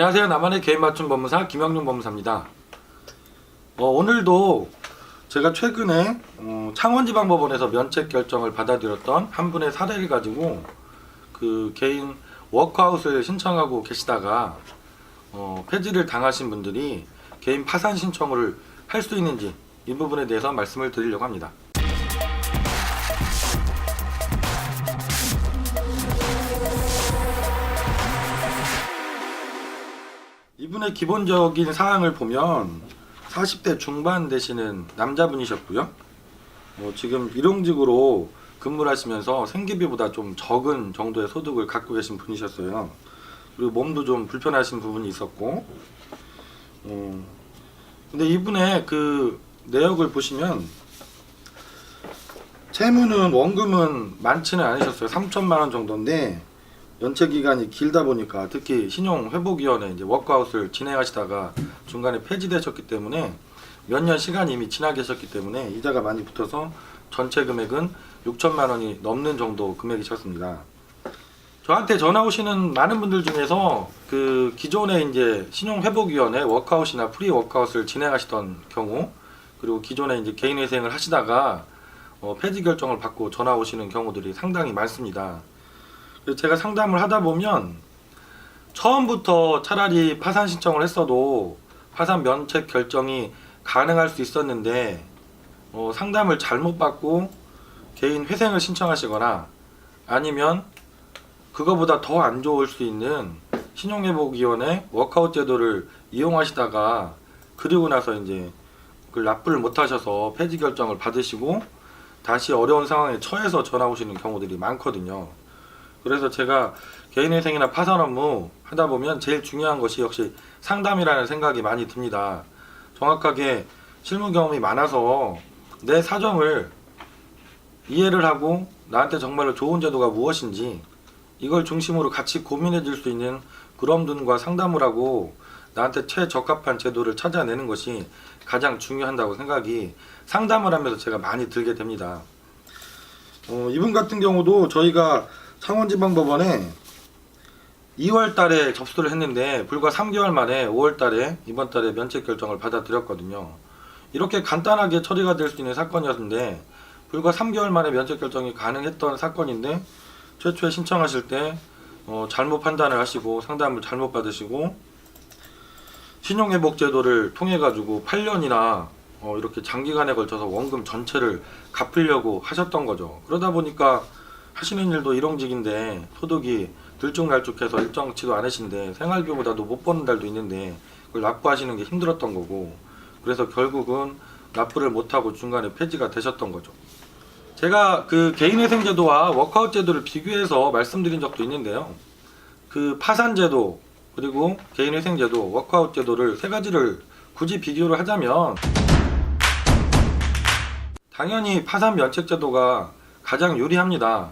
안녕하세요. 나만의 개인 맞춤 법무사 김영룡 법무사입니다. 어, 오늘도 제가 최근에 어, 창원지방법원에서 면책 결정을 받아들였던 한 분의 사례를 가지고 그 개인 워크아웃을 신청하고 계시다가 어, 폐지를 당하신 분들이 개인 파산 신청을 할 수 있는지 이 부분에 대해서 말씀을 드리려고 합니다. 이분의 기본적인 사항을 보면 40대 중반 되시는 남자분이셨고요. 어, 지금 일용직으로 근무를 하시면서 생계비보다 좀 적은 정도의 소득을 갖고 계신 분이셨어요. 그리고 몸도 좀 불편하신 부분이 있었고, 어, 근데 이분의 그 내역을 보시면 채무는 원금은 많지는 않으셨어요. 3천만 원 정도인데 연체 기간이 길다 보니까 특히 신용 회복 위원회 이제 워크아웃을 진행하시다가 중간에 폐지되셨기 때문에 몇 년 시간이 이미 지나 계셨기 때문에 이자가 많이 붙어서 전체 금액은 6천만 원이 넘는 정도 금액이셨습니다. 저한테 전화 오시는 많은 분들 중에서 그 기존에 이제 신용 회복 위원회 워크아웃이나 프리 워크아웃을 진행하시던 경우 그리고 기존에 이제 개인 회생을 하시다가 어, 폐지 결정을 받고 전화 오시는 경우들이 상당히 많습니다. 제가 상담을 하다 보면 처음부터 차라리 파산 신청을 했어도 파산 면책 결정이 가능할 수 있었는데 어, 상담을 잘못 받고 개인 회생을 신청하시거나 아니면 그거보다 더 안 좋을 수 있는 신용회복위원회 워크아웃 제도를 이용하시다가 그리고 나서 이제 그걸 납부를 못하셔서 폐지 결정을 받으시고 다시 어려운 상황에 처해서 전화 오시는 경우들이 많거든요. 그래서 제가 개인회생이나 파산 업무 하다 보면 제일 중요한 것이 역시 상담이라는 생각이 많이 듭니다. 정확하게 실무 경험이 많아서 내 사정을 이해를 하고 나한테 정말로 좋은 제도가 무엇인지 이걸 중심으로 같이 고민해 줄 수 있는 그런 분과 상담을 하고 나한테 최적합한 제도를 찾아내는 것이 가장 중요한다고 생각이 상담을 하면서 제가 많이 들게 됩니다. 어, 이분 같은 경우도 저희가 창원지방법원에 2월 달에 접수를 했는데 불과 3개월 만에 5월 달에 이번 달에 면책 결정을 받아들였거든요. 이렇게 간단하게 처리가 될 수 있는 사건이었는데 불과 3개월 만에 면책 결정이 가능했던 사건인데 최초에 신청하실 때 어, 잘못 판단을 하시고 상담을 잘못 받으시고 신용회복 제도를 통해 가지고 8년이나 어, 이렇게 장기간에 걸쳐서 원금 전체를 갚으려고 하셨던 거죠. 그러다 보니까 하시는 일도 일용직인데 소득이 들쭉날쭉해서 일정치도 않으신데 생활비보다도 못 버는 달도 있는데 그걸 납부하시는 게 힘들었던 거고 그래서 결국은 납부를 못하고 중간에 폐지가 되셨던 거죠. 제가 그 개인회생제도와 워크아웃 제도를 비교해서 말씀드린 적도 있는데요. 그 파산제도 그리고 개인회생제도, 워크아웃 제도를 세 가지를 굳이 비교를 하자면 당연히 파산 면책 제도가 가장 유리합니다.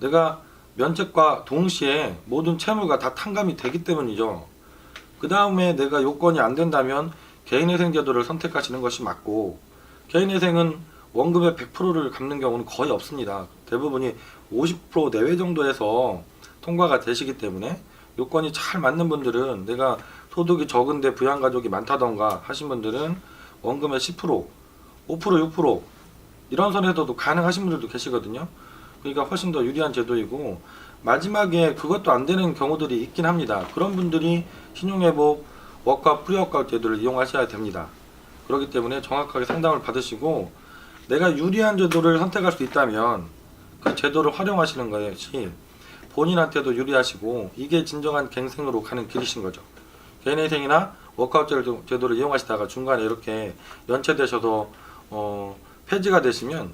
내가 면책과 동시에 모든 채무가 다 탕감이 되기 때문이죠. 그 다음에 내가 요건이 안 된다면 개인회생 제도를 선택하시는 것이 맞고 개인회생은 원금의 100%를 갚는 경우는 거의 없습니다. 대부분이 50% 내외 정도에서 통과가 되시기 때문에 요건이 잘 맞는 분들은 내가 소득이 적은데 부양가족이 많다던가 하신 분들은 원금의 10%, 5%, 6% 이런 선에서도 가능하신 분들도 계시거든요. 그러니까 훨씬 더 유리한 제도이고 마지막에 그것도 안 되는 경우들이 있긴 합니다. 그런 분들이 신용회복 워크와 프리워크아웃 제도를 이용하셔야 됩니다. 그렇기 때문에 정확하게 상담을 받으시고 내가 유리한 제도를 선택할 수 있다면 그 제도를 활용하시는 것이 본인한테도 유리하시고 이게 진정한 갱생으로 가는 길이신 거죠. 개인회생이나 워크아웃 제도- 제도를 이용하시다가 중간에 이렇게 연체되셔서 어, 폐지가 되시면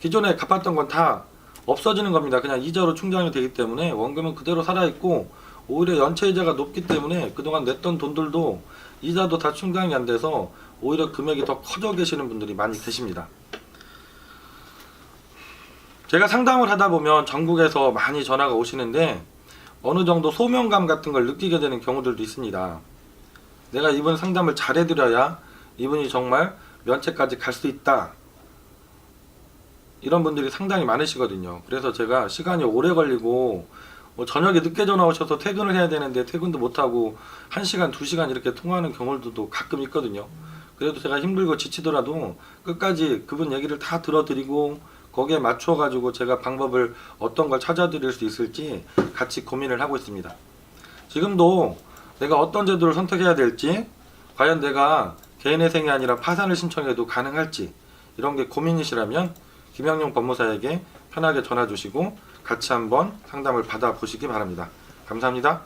기존에 갚았던 건 다 없어지는 겁니다. 그냥 이자로 충당이 되기 때문에 원금은 그대로 살아있고 오히려 연체 이자가 높기 때문에 그동안 냈던 돈들도 이자도 다 충당이 안 돼서 오히려 금액이 더 커져 계시는 분들이 많이 계십니다. 제가 상담을 하다 보면 전국에서 많이 전화가 오시는데 어느 정도 소명감 같은 걸 느끼게 되는 경우들도 있습니다. 내가 이분 상담을 잘 해드려야 이분이 정말 면책까지 갈 수 있다. 이런 분들이 상당히 많으시거든요. 그래서 제가 시간이 오래 걸리고 뭐 저녁에 늦게 전화 오셔서 퇴근을 해야 되는데 퇴근도 못 하고 1시간, 2시간 이렇게 통화하는 경우들도 가끔 있거든요. 그래도 제가 힘들고 지치더라도 끝까지 그분 얘기를 다 들어드리고 거기에 맞춰 가지고 제가 방법을 어떤 걸 찾아드릴 수 있을지 같이 고민을 하고 있습니다. 지금도 내가 어떤 제도를 선택해야 될지 과연 내가 개인회생이 아니라 파산을 신청해도 가능할지 이런 게 고민이시라면 김영용 법무사에게 편하게 전화 주시고 같이 한번 상담을 받아 보시기 바랍니다. 감사합니다.